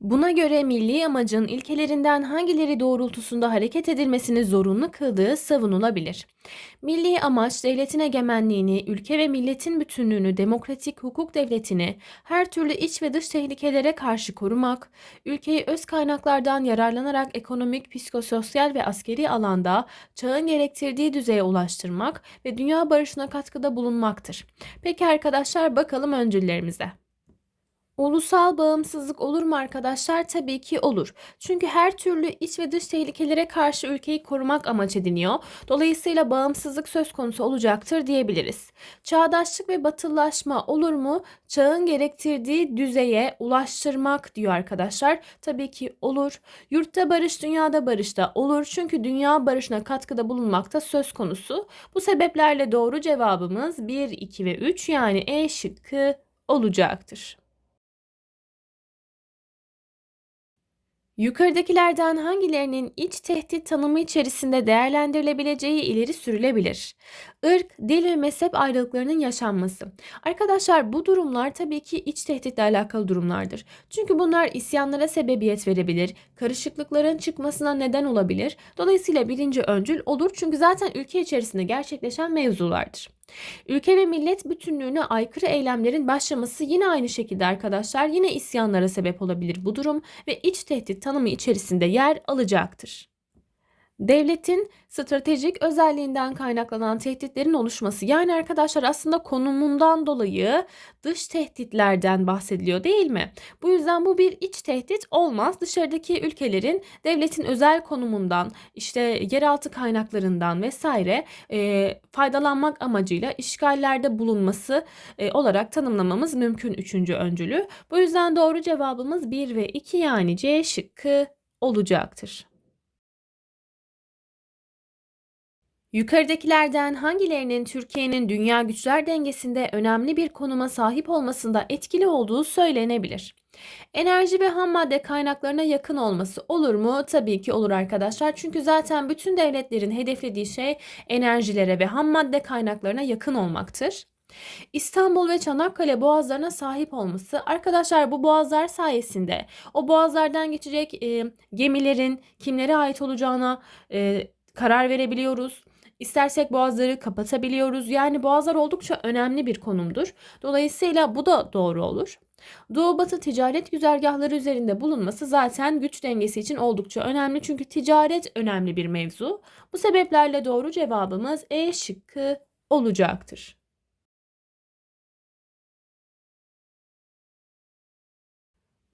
Buna göre milli amacın ilkelerinden hangileri doğrultusunda hareket edilmesini zorunlu kıldığı savunulabilir. Milli amaç devletin egemenliğini, ülke ve milletin bütünlüğünü, demokratik hukuk devletini her türlü iç ve dış tehlikelere karşı korumak, ülkeyi öz kaynaklardan yararlanarak ekonomik, psikososyal ve askeri alanda çağın gerektirdiği düzeye ulaştırmak ve dünya barışına katkıda bulunmaktır. Peki arkadaşlar bakalım öncüllerimize. Ulusal bağımsızlık olur mu arkadaşlar? Tabii ki olur. Çünkü her türlü iç ve dış tehlikelere karşı ülkeyi korumak amaç ediniyor. Dolayısıyla bağımsızlık söz konusu olacaktır diyebiliriz. Çağdaşlık ve batılılaşma olur mu? Çağın gerektirdiği düzeye ulaştırmak diyor arkadaşlar. Tabii ki olur. Yurtta barış, dünyada barış da olur. Çünkü dünya barışına katkıda bulunmakta söz konusu. Bu sebeplerle doğru cevabımız 1, 2 ve 3 yani E şıkkı olacaktır. Yukarıdakilerden hangilerinin iç tehdit tanımı içerisinde değerlendirilebileceği ileri sürülebilir? Irk, dil ve mezhep ayrılıklarının yaşanması. Arkadaşlar bu durumlar tabii ki iç tehditle alakalı durumlardır. Çünkü bunlar isyanlara sebebiyet verebilir, karışıklıkların çıkmasına neden olabilir. Dolayısıyla birinci öncül olur çünkü zaten ülke içerisinde gerçekleşen mevzulardır. Ülke ve millet bütünlüğüne aykırı eylemlerin başlaması yine aynı şekilde arkadaşlar yine isyanlara sebep olabilir bu durum ve iç tehdit tanımı içerisinde yer alacaktır. Devletin stratejik özelliğinden kaynaklanan tehditlerin oluşması yani arkadaşlar aslında konumundan dolayı dış tehditlerden bahsediliyor değil mi? Bu yüzden bu bir iç tehdit olmaz. Dışarıdaki ülkelerin devletin özel konumundan işte yeraltı kaynaklarından vesaire e, faydalanmak amacıyla işgallerde bulunması e, olarak tanımlamamız mümkün üçüncü öncülü. Bu yüzden doğru cevabımız 1 ve 2 yani C şıkkı olacaktır. Yukarıdakilerden hangilerinin Türkiye'nin dünya güçler dengesinde önemli bir konuma sahip olmasında etkili olduğu söylenebilir? Enerji ve ham madde kaynaklarına yakın olması olur mu? Tabii ki olur arkadaşlar. Çünkü zaten bütün devletlerin hedeflediği şey enerjilere ve ham madde kaynaklarına yakın olmaktır. İstanbul ve Çanakkale boğazlarına sahip olması. Arkadaşlar bu boğazlar sayesinde o boğazlardan geçecek e, gemilerin kimlere ait olacağına e, karar verebiliyoruz. İstersek boğazları kapatabiliyoruz. Yani boğazlar oldukça önemli bir konumdur. Dolayısıyla bu da doğru olur. Doğu Batı ticaret güzergahları üzerinde bulunması zaten güç dengesi için oldukça önemli. Çünkü ticaret önemli bir mevzu. Bu sebeplerle doğru cevabımız E şıkkı olacaktır.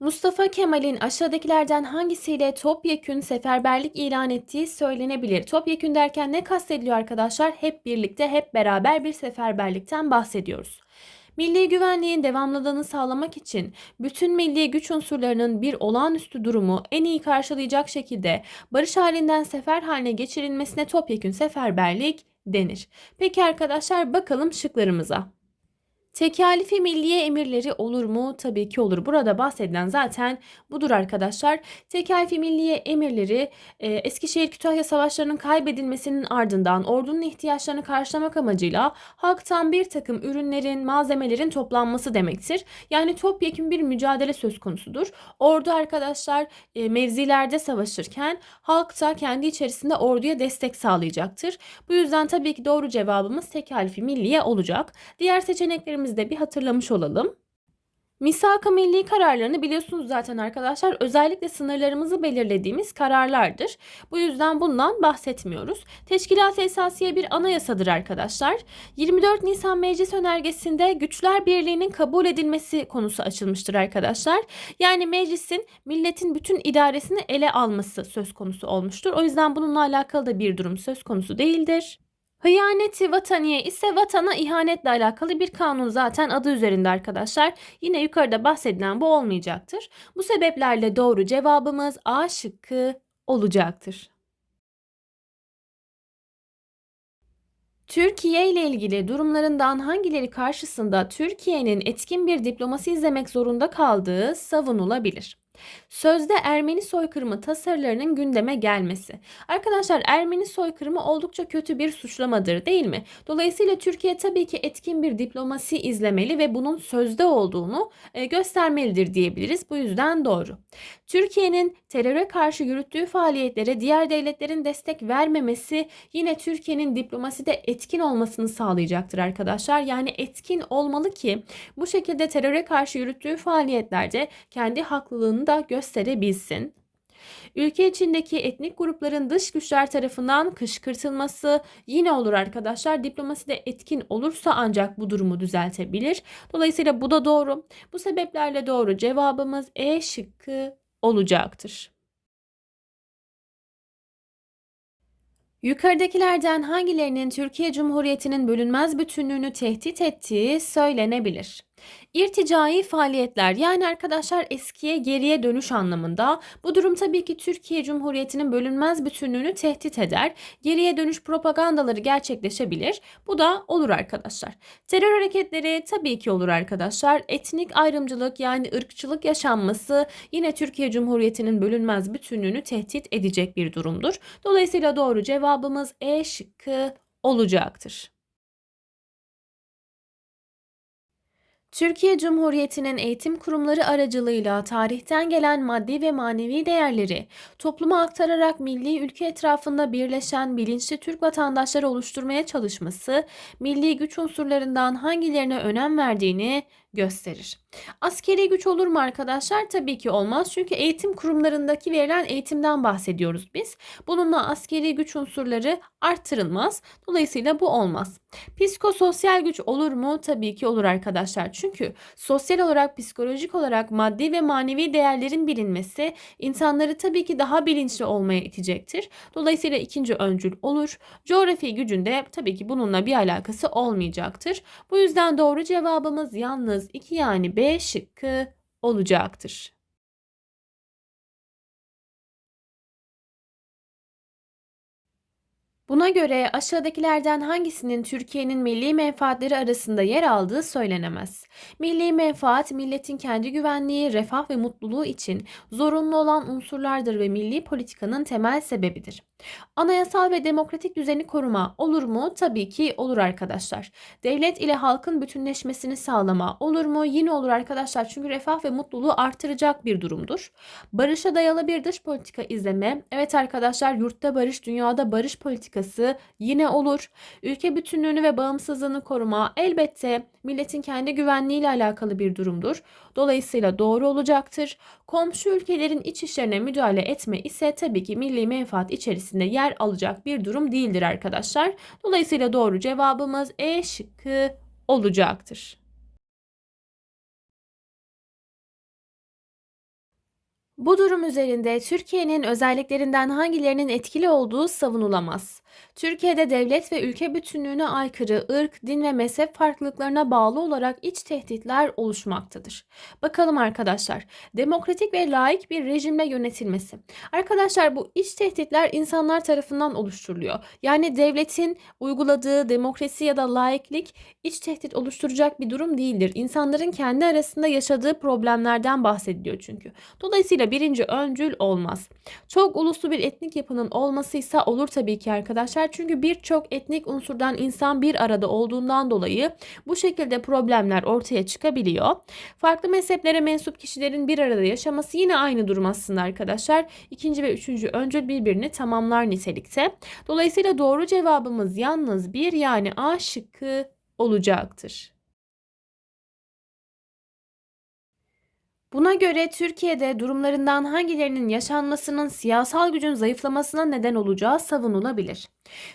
Mustafa Kemal'in aşağıdakilerden hangisiyle topyekün seferberlik ilan ettiği söylenebilir. Topyekün derken ne kastediliyor arkadaşlar? Hep birlikte, hep beraber bir seferberlikten bahsediyoruz. Milli güvenliğin devamlılığını sağlamak için bütün milli güç unsurlarının bir olağanüstü durumu en iyi karşılayacak şekilde barış halinden sefer haline geçirilmesine topyekün seferberlik denir. Peki arkadaşlar bakalım şıklarımıza. Tekalifi milliye emirleri olur mu? Tabii ki olur. Burada bahsedilen zaten budur arkadaşlar. Tekalifi milliye emirleri e, Eskişehir Kütahya savaşlarının kaybedilmesinin ardından ordunun ihtiyaçlarını karşılamak amacıyla halktan bir takım ürünlerin, malzemelerin toplanması demektir. Yani topyekun bir mücadele söz konusudur. Ordu arkadaşlar e, mevzilerde savaşırken halk da kendi içerisinde orduya destek sağlayacaktır. Bu yüzden tabii ki doğru cevabımız tekalifi milliye olacak. Diğer seçeneklerimiz de bir hatırlamış olalım. Misak-ı milli kararlarını biliyorsunuz zaten arkadaşlar. Özellikle sınırlarımızı belirlediğimiz kararlardır. Bu yüzden bundan bahsetmiyoruz. Teşkilat-ı Esasiye bir anayasadır arkadaşlar. 24 Nisan Meclis Önergesi'nde Güçler Birliği'nin kabul edilmesi konusu açılmıştır arkadaşlar. Yani meclisin milletin bütün idaresini ele alması söz konusu olmuştur. O yüzden bununla alakalı da bir durum söz konusu değildir. Hıyaneti vataniye ise vatana ihanetle alakalı bir kanun zaten adı üzerinde arkadaşlar. Yine yukarıda bahsedilen bu olmayacaktır. Bu sebeplerle doğru cevabımız A şıkkı olacaktır. Türkiye ile ilgili durumlarından hangileri karşısında Türkiye'nin etkin bir diplomasi izlemek zorunda kaldığı savunulabilir. Sözde Ermeni soykırımı tasarılarının gündeme gelmesi. Arkadaşlar Ermeni soykırımı oldukça kötü bir suçlamadır değil mi? Dolayısıyla Türkiye tabii ki etkin bir diplomasi izlemeli ve bunun sözde olduğunu e, göstermelidir diyebiliriz. Bu yüzden doğru. Türkiye'nin teröre karşı yürüttüğü faaliyetlere diğer devletlerin destek vermemesi yine Türkiye'nin diplomaside etkin olmasını sağlayacaktır arkadaşlar. Yani etkin olmalı ki bu şekilde teröre karşı yürüttüğü faaliyetlerde kendi haklılığını da gösterebilsin. Ülke içindeki etnik grupların dış güçler tarafından kışkırtılması yine olur arkadaşlar. Diplomasi de etkin olursa ancak bu durumu düzeltebilir. Dolayısıyla bu da doğru. Bu sebeplerle doğru cevabımız E şıkkı olacaktır. Yukarıdakilerden hangilerinin Türkiye Cumhuriyeti'nin bölünmez bütünlüğünü tehdit ettiği söylenebilir? İrticai faaliyetler yani arkadaşlar eskiye geriye dönüş anlamında bu durum tabii ki Türkiye Cumhuriyeti'nin bölünmez bütünlüğünü tehdit eder. Geriye dönüş propagandaları gerçekleşebilir. Bu da olur arkadaşlar. Terör hareketleri tabii ki olur arkadaşlar. Etnik ayrımcılık yani ırkçılık yaşanması yine Türkiye Cumhuriyeti'nin bölünmez bütünlüğünü tehdit edecek bir durumdur. Dolayısıyla doğru cevabımız E şıkkı olacaktır. Türkiye Cumhuriyeti'nin eğitim kurumları aracılığıyla tarihten gelen maddi ve manevi değerleri topluma aktararak milli ülke etrafında birleşen bilinçli Türk vatandaşları oluşturmaya çalışması, milli güç unsurlarından hangilerine önem verdiğini gösterir. Askeri güç olur mu arkadaşlar? Tabii ki olmaz. Çünkü eğitim kurumlarındaki verilen eğitimden bahsediyoruz biz. Bununla askeri güç unsurları arttırılmaz. Dolayısıyla bu olmaz. Psikososyal güç olur mu? Tabii ki olur arkadaşlar. Çünkü sosyal olarak, psikolojik olarak maddi ve manevi değerlerin bilinmesi insanları tabii ki daha bilinçli olmaya itecektir. Dolayısıyla ikinci öncül olur. Coğrafi gücünde tabii ki bununla bir alakası olmayacaktır. Bu yüzden doğru cevabımız yalnız 2 yani B şıkkı olacaktır. Buna göre aşağıdakilerden hangisinin Türkiye'nin milli menfaatleri arasında yer aldığı söylenemez. Milli menfaat, milletin kendi güvenliği, refah ve mutluluğu için zorunlu olan unsurlardır ve milli politikanın temel sebebidir. Anayasal ve demokratik düzeni koruma olur mu? Tabii ki olur arkadaşlar. Devlet ile halkın bütünleşmesini sağlama olur mu? Yine olur arkadaşlar. Çünkü refah ve mutluluğu artıracak bir durumdur. Barışa dayalı bir dış politika izleme. Evet arkadaşlar yurtta barış, dünyada barış politikası yine olur. Ülke bütünlüğünü ve bağımsızlığını koruma elbette milletin kendi güvenliği ile alakalı bir durumdur. Dolayısıyla doğru olacaktır. Komşu ülkelerin iç işlerine müdahale etme ise tabii ki milli menfaat içerisinde yer alacak bir durum değildir arkadaşlar. Dolayısıyla doğru cevabımız E şıkkı olacaktır. Bu durum üzerinde Türkiye'nin özelliklerinden hangilerinin etkili olduğu savunulamaz. Türkiye'de devlet ve ülke bütünlüğüne aykırı ırk, din ve mezhep farklılıklarına bağlı olarak iç tehditler oluşmaktadır. Bakalım arkadaşlar, demokratik ve laik bir rejimle yönetilmesi. Arkadaşlar bu iç tehditler insanlar tarafından oluşturuluyor. Yani devletin uyguladığı demokrasi ya da laiklik iç tehdit oluşturacak bir durum değildir. İnsanların kendi arasında yaşadığı problemlerden bahsediliyor çünkü. Dolayısıyla birinci öncül olmaz. Çok uluslu bir etnik yapının olmasıysa olur tabii ki arkadaşlar. Çünkü birçok etnik unsurdan insan bir arada olduğundan dolayı bu şekilde problemler ortaya çıkabiliyor. Farklı mezheplere mensup kişilerin bir arada yaşaması yine aynı durum aslında arkadaşlar. İkinci ve üçüncü öncül birbirini tamamlar nitelikte. Dolayısıyla doğru cevabımız yalnız bir yani A şıkkı olacaktır. Buna göre Türkiye'de durumlarından hangilerinin yaşanmasının siyasal gücün zayıflamasına neden olacağı savunulabilir.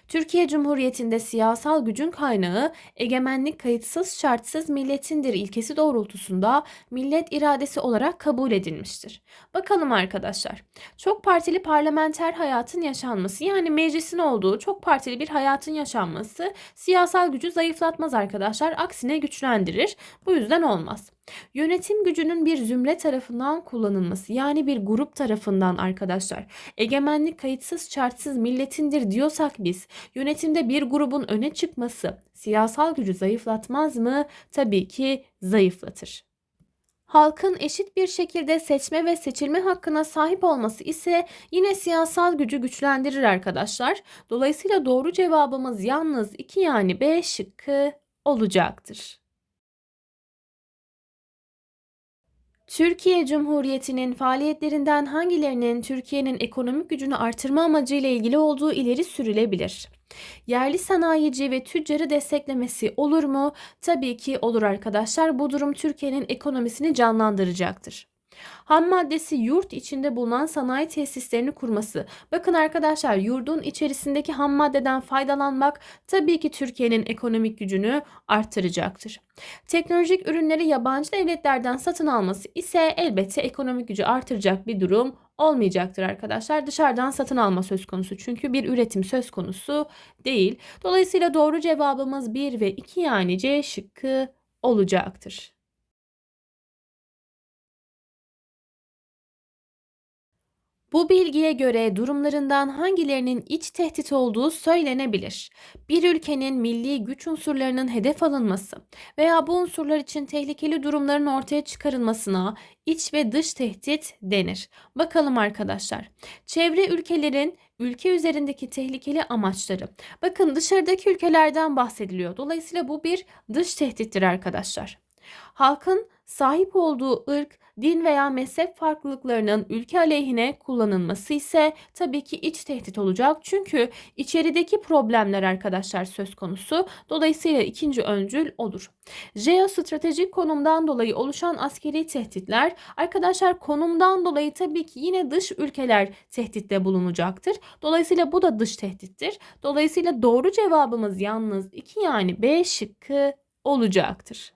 Türkiye Cumhuriyeti'nde siyasal gücün kaynağı egemenlik kayıtsız şartsız milletindir ilkesi doğrultusunda millet iradesi olarak kabul edilmiştir. Bakalım arkadaşlar. Çok partili parlamenter hayatın yaşanması yani meclisin olduğu çok partili bir hayatın yaşanması siyasal gücü zayıflatmaz arkadaşlar. Aksine güçlendirir. Bu yüzden olmaz. Yönetim gücünün bir zümre tarafından kullanılması yani bir grup tarafından arkadaşlar egemenlik kayıtsız şartsız milletindir diyorsak biz yönetimde bir grubun öne çıkması siyasal gücü zayıflatmaz mı? Tabii ki zayıflatır. Halkın eşit bir şekilde seçme ve seçilme hakkına sahip olması ise yine siyasal gücü güçlendirir arkadaşlar. Dolayısıyla doğru cevabımız yalnız 2 yani B şıkkı olacaktır. Türkiye Cumhuriyeti'nin faaliyetlerinden hangilerinin Türkiye'nin ekonomik gücünü artırma amacıyla ilgili olduğu ileri sürülebilir? Yerli sanayici ve tüccarı desteklemesi olur mu? Tabii ki olur arkadaşlar. Bu durum Türkiye'nin ekonomisini canlandıracaktır. Ham maddesi yurt içinde bulunan sanayi tesislerini kurması. Bakın arkadaşlar yurdun içerisindeki ham maddeden faydalanmak tabii ki Türkiye'nin ekonomik gücünü arttıracaktır. Teknolojik ürünleri yabancı devletlerden satın alması ise elbette ekonomik gücü artıracak bir durum olmayacaktır arkadaşlar. Dışarıdan satın alma söz konusu çünkü bir üretim söz konusu değil. Dolayısıyla doğru cevabımız 1 ve 2 yani C şıkkı olacaktır. Bu bilgiye göre durumlarından hangilerinin iç tehdit olduğu söylenebilir. Bir ülkenin milli güç unsurlarının hedef alınması veya bu unsurlar için tehlikeli durumların ortaya çıkarılmasına iç ve dış tehdit denir. Bakalım arkadaşlar. Çevre ülkelerin ülke üzerindeki tehlikeli amaçları. Bakın dışarıdaki ülkelerden bahsediliyor. Dolayısıyla bu bir dış tehdittir arkadaşlar. Halkın sahip olduğu ırk, din veya mezhep farklılıklarının ülke aleyhine kullanılması ise tabii ki iç tehdit olacak. Çünkü içerideki problemler arkadaşlar söz konusu. Dolayısıyla ikinci öncül olur. Jeostratejik konumdan dolayı oluşan askeri tehditler arkadaşlar konumdan dolayı tabii ki yine dış ülkeler tehditte bulunacaktır. Dolayısıyla bu da dış tehdittir. Dolayısıyla doğru cevabımız yalnız 2 yani B şıkkı olacaktır.